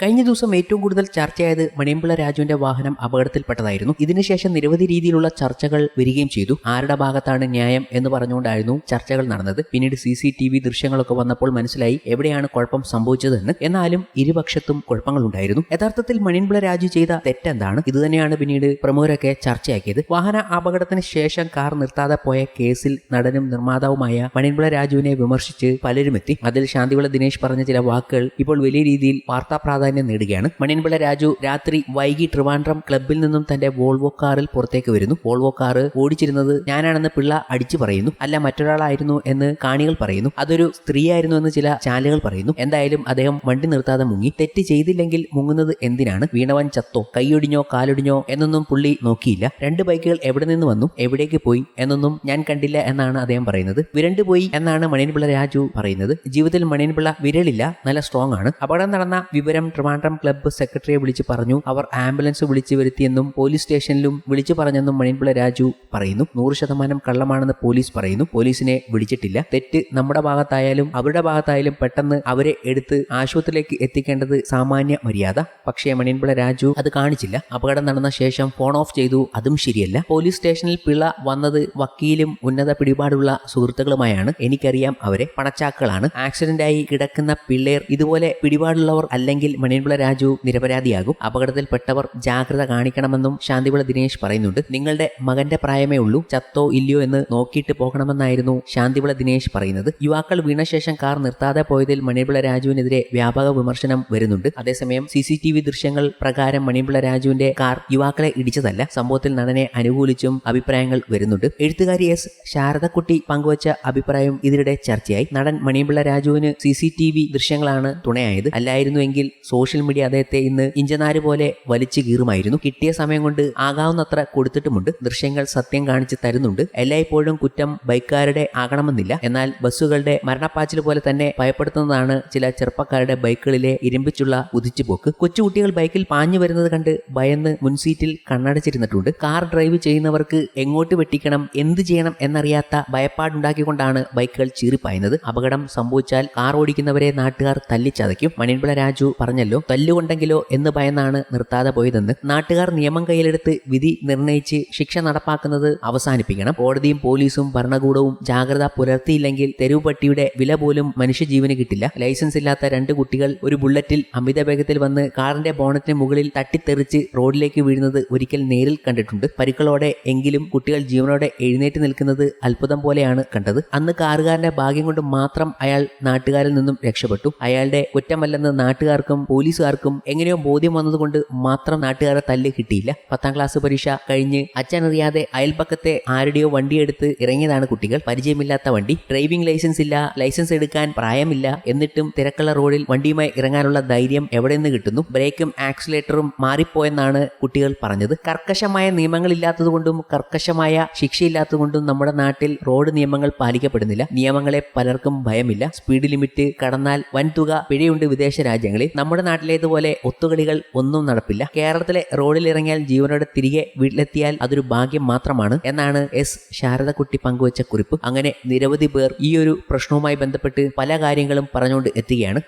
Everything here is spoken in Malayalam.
കഴിഞ്ഞ ദിവസം ഏറ്റവും കൂടുതൽ ചർച്ചയായത് മണിയമ്പിള്ള രാജുവിന്റെ വാഹനം അപകടത്തിൽപ്പെട്ടതായിരുന്നു. ഇതിനുശേഷം നിരവധി രീതിയിലുള്ള ചർച്ചകൾ വരികയും ചെയ്തു. ആരുടെ ഭാഗത്താണ് ന്യായം എന്ന് പറഞ്ഞുകൊണ്ടായിരുന്നു ചർച്ചകൾ നടന്നത്. പിന്നീട് സി സി ടി വി ദൃശ്യങ്ങളൊക്കെ വന്നപ്പോൾ മനസ്സിലായി എവിടെയാണ് കുഴപ്പം സംഭവിച്ചതെന്ന്. എന്നാലും ഇരുപക്ഷത്തും കുഴപ്പങ്ങളുണ്ടായിരുന്നു. യഥാർത്ഥത്തിൽ മണിയമ്പിള രാജു ചെയ്ത തെറ്റെന്താണ്? ഇതുതന്നെയാണ് പിന്നീട് പ്രമുഖരൊക്കെ ചർച്ചയാക്കിയത്. വാഹന അപകടത്തിന് ശേഷം കാർ നിർത്താതെ പോയ കേസിൽ നടനും നിർമ്മാതാവുമായ മണിയമ്പിള രാജുവിനെ വിമർശിച്ച് പലരുമെത്തി. അതിൽ ശാന്തിവിള ദിനേശ് പറഞ്ഞ ചില വാക്കുകൾ ഇപ്പോൾ വലിയ രീതിയിൽ വാർത്താ പ്രാധാന്യം നേടുകയാണ്. മണിയൻപിള്ള രാജു രാത്രി വൈകി ട്രിവാൻഡ്രം ക്ലബിൽ നിന്നും തന്റെ വോൾവോ കാറിൽ പുറത്തേക്ക് വരുന്നു. വോൾവോ കാർ ഓടിച്ചിരുന്നത് ഞാനാണെന്ന് പിള്ള അടിച്ചു പറയുന്നു. അല്ല മറ്റൊരാളായിരുന്നു എന്ന് കാണികൾ പറയുന്നു. അതൊരു സ്ത്രീയായിരുന്നു എന്ന് ചില ചാനലുകൾ പറയുന്നു. എന്തായാലും അദ്ദേഹം വണ്ടി നിർത്താതെ മുങ്ങി. തെറ്റ് ചെയ്തില്ലെങ്കിൽ മുങ്ങുന്നത് എന്തിനാണ്? വീണവൻ ചത്തോ? കൈയൊടിഞ്ഞോ? കാലൊടിഞ്ഞോ? എന്നൊന്നും പുള്ളി നോക്കിയില്ല. രണ്ട് ബൈക്കുകൾ എവിടെ നിന്ന് വന്നു? എവിടേക്ക് പോയി? എന്നൊന്നും ഞാൻ കണ്ടില്ല എന്നാണ് അദ്ദേഹം പറയുന്നത്. വിരണ്ടു പോയി എന്നാണ് മണിയൻപിള്ള രാജു പറയുന്നത്. ജീവിതത്തിൽ മണിയൻപിള്ള വിരലില്ല. നല്ല സ്ട്രോങ് ആണ്. അപകടം നടന്ന വിവരം ട്രിവാൻഡ്രം ക്ലബ്ബ് സെക്രട്ടറിയെ വിളിച്ച് പറഞ്ഞു. അവർ ആംബുലൻസ് വിളിച്ചു വരുത്തിയെന്നും പോലീസ് സ്റ്റേഷനിലും വിളിച്ചു പറഞ്ഞെന്നും മണിയൻപിള്ള രാജു പറയുന്നു. നൂറ് ശതമാനം കള്ളമാണെന്ന് പോലീസ് പറയുന്നു. പോലീസിനെ വിളിച്ചിട്ടില്ല. തെറ്റ് നമ്മുടെ ഭാഗത്തായാലും അവരുടെ ഭാഗത്തായാലും പെട്ടെന്ന് അവരെ എടുത്ത് ആശുപത്രിയിലേക്ക് എത്തിക്കേണ്ടത് സാമാന്യ മര്യാദ. പക്ഷേ മണിയൻപിള്ള രാജു അത് കാണിച്ചില്ല. അപകടം നടന്ന ശേഷം ഫോൺ ഓഫ് ചെയ്തു. അതും ശരിയല്ല. പോലീസ് സ്റ്റേഷനിൽ പിള്ള വന്നത് വക്കീലും ഉന്നത പിടിപാടുള്ള സുഹൃത്തുക്കളുമായാണ്. എനിക്കറിയാം അവരെ പണച്ചാക്കളാണ്. ആക്സിഡന്റായി കിടക്കുന്ന പിള്ളേർ ഇതുപോലെ പിടിപാടുള്ളവർ അല്ലെങ്കിൽ മണിയൻപിള്ള രാജു നിരപരാധിയാകും. അപകടത്തിൽപ്പെട്ടവർ ജാഗ്രത കാണിക്കണമെന്നും ശാന്തിപിള്ള ദിനേശ് പറയുന്നുണ്ട്. നിങ്ങളുടെ മകന്റെ പ്രായമേ ഉള്ളൂ ചത്തോ ഇല്ലയോ എന്ന് നോക്കിയിട്ട് പോകണമെന്നായിരുന്നു ശാന്തിപിള്ള ദിനേശ് പറയുന്നത്. യുവാക്കൾ വീണ ശേഷം കാർ നിർത്താതെ പോയതിൽ മണിയൻപിള്ള രാജുവിനെതിരെ വ്യാപക വിമർശനം വരുന്നുണ്ട്. അതേസമയം സി സി ടി വി ദൃശ്യങ്ങൾ പ്രകാരം മണിയൻപിള്ള രാജുവിന്റെ കാർ യുവാക്കളെ ഇടിച്ചതല്ല. സംഭവത്തിൽ നടനെ അനുകൂലിച്ചും അഭിപ്രായങ്ങൾ വരുന്നുണ്ട്. എഴുത്തുകാരി എസ് ശാരദക്കുട്ടി പങ്കുവച്ച അഭിപ്രായം ഇതിനിടെ ചർച്ചയായി. നടൻ മണിയമ്പിള്ള രാജുവിന് സി സി ടി വി ദൃശ്യങ്ങളാണ് തുണയായത്. അല്ലായിരുന്നുവെങ്കിൽ സോഷ്യൽ മീഡിയ അദ്ദേഹത്തെ ഇന്ന് ഇഞ്ചനാര് പോലെ വലിച്ചു കീറുമായിരുന്നു. കിട്ടിയ സമയം കൊണ്ട് ആകാവുന്നത്ര കൊടുത്തിട്ടുമുണ്ട്. ദൃശ്യങ്ങൾ സത്യം കാണിച്ച് തരുന്നുണ്ട്. എല്ലായ്പ്പോഴും കുറ്റം ബൈക്കുകാരുടെ ആകണമെന്നില്ല. എന്നാൽ ബസ്സുകളുടെ മരണപ്പാച്ചിൽ പോലെ തന്നെ ഭയപ്പെടുത്തുന്നതാണ് ചില ചെറുപ്പക്കാരുടെ ബൈക്കുകളിലെ ഇരുമ്പിച്ചുള്ള ഉദിച്ചുപോക്ക്. കൊച്ചുകുട്ടികൾ ബൈക്കിൽ പാഞ്ഞു വരുന്നത് കണ്ട് ഭയന്ന് മുൻസീറ്റിൽ കണ്ണടച്ചിരുന്നിട്ടുണ്ട്. കാർ ഡ്രൈവ് ചെയ്യുന്നവർക്ക് എങ്ങോട്ട് വെട്ടിക്കണം എന്ത് ചെയ്യണം എന്നറിയാത്ത ഭയപ്പാടുണ്ടാക്കിക്കൊണ്ടാണ് ബൈക്കുകൾ ചീറിപ്പായുന്നത്. അപകടം സംഭവിച്ചാൽ കാർ ഓടിക്കുന്നവരെ നാട്ടുകാർ തല്ലിച്ചതയ്ക്കും. മണിൻപിള രാജു പറഞ്ഞല്ലോ. തല്ലുകൊണ്ടെങ്കിലോ എന്ന് ഭയന്നാണ് നിർത്താതെ പോയതെന്ന് നാട്ടുകാർ നിയമം കയ്യിലെടുത്ത് വിധി നിർണയിച്ച് ശിക്ഷ നടപ്പാക്കുന്നത് അവസാനിപ്പിക്കണം. കോടതിയും പോലീസും ഭരണകൂടവും ജാഗ്രത പുലർത്തിയില്ലെങ്കിൽ തെരുവ് പട്ടിയുടെ വില പോലും മനുഷ്യജീവന് കിട്ടില്ല. ലൈസൻസ് ഇല്ലാത്ത രണ്ട് കുട്ടികൾ ഒരു ബുള്ളറ്റിൽ അമിത വേഗത്തിൽ വന്ന് കാറിന്റെ ബോണറ്റിന് മുകളിൽ തട്ടിത്തെറിച്ച് റോഡിലേക്ക് വീഴുന്നത് ഒരിക്കൽ നേരിൽ കണ്ടിട്ടുണ്ട്. പരിക്കളോടെ എങ്കിലും കുട്ടികൾ ജീവനോടെ എഴുന്നേറ്റ് നിൽക്കുന്നത് അത്ഭുതം പോലെയാണ് കണ്ടത്. അന്ന് കാറുകാരന്റെ ഭാഗ്യം കൊണ്ട് മാത്രം അയാൾ നാട്ടുകാരിൽ നിന്നും രക്ഷപ്പെട്ടു. അയാളുടെ കുറ്റമല്ലെന്ന് നാട്ടുകാർക്കും പോലീസുകാർക്കും എങ്ങനെയോ ബോധ്യം വന്നതുകൊണ്ട് മാത്രം നാട്ടുകാരെ തല്ല് കിട്ടിയില്ല. പത്താം ക്ലാസ് പരീക്ഷ കഴിഞ്ഞ് അച്ഛനറിയാതെ അയൽപക്കത്തെ ആരുടെയോ വണ്ടിയെടുത്ത് ഇറങ്ങിയതാണ് കുട്ടികൾ. പരിചയമില്ലാത്ത വണ്ടി. ഡ്രൈവിംഗ് ലൈസൻസ് ഇല്ല ലൈസൻസ് എടുക്കാൻ പ്രായമില്ല എന്നിട്ടും തിരക്കുള്ള റോഡിൽ വണ്ടിയുമായി ഇറങ്ങാനുള്ള ധൈര്യം എവിടെ നിന്ന് കിട്ടുന്നു ബ്രേക്കും ആക്സിലേറ്ററും മാറിപ്പോയെന്നാണ് കുട്ടികൾ പറഞ്ഞത്. കർക്കശമായ നിയമങ്ങളില്ലാത്തതുകൊണ്ടും കർക്കശമായ ശിക്ഷയില്ലാത്തതുകൊണ്ടും നമ്മുടെ നാട്ടിൽ റോഡ് നിയമങ്ങൾ പാലിക്കപ്പെടുന്നില്ല. നിയമങ്ങളെ പലർക്കും ഭയമില്ല. സ്പീഡ് ലിമിറ്റ് കടന്നാൽ വൻതുക പിഴയുണ്ട് വിദേശ രാജ്യങ്ങളിൽ. നമ്മുടെ നാട്ടിലേതുപോലെ ഒത്തുകളികൾ ഒന്നും നടപ്പില്ല. കേരളത്തിലെ റോഡിൽ ഇറങ്ങിയാൽ ജീവനോടെ തിരികെ വീട്ടിലെത്തിയാൽ അതൊരു ഭാഗ്യം മാത്രമാണ് എന്നാണ് എസ്. ശാരദക്കുട്ടി പങ്കുവച്ച കുറിപ്പ്. അങ്ങനെ നിരവധി പേർ ഈ ഒരു പ്രശ്നവുമായി ബന്ധപ്പെട്ട് പല കാര്യങ്ങളും പറഞ്ഞുകൊണ്ട് എത്തുകയാണ്.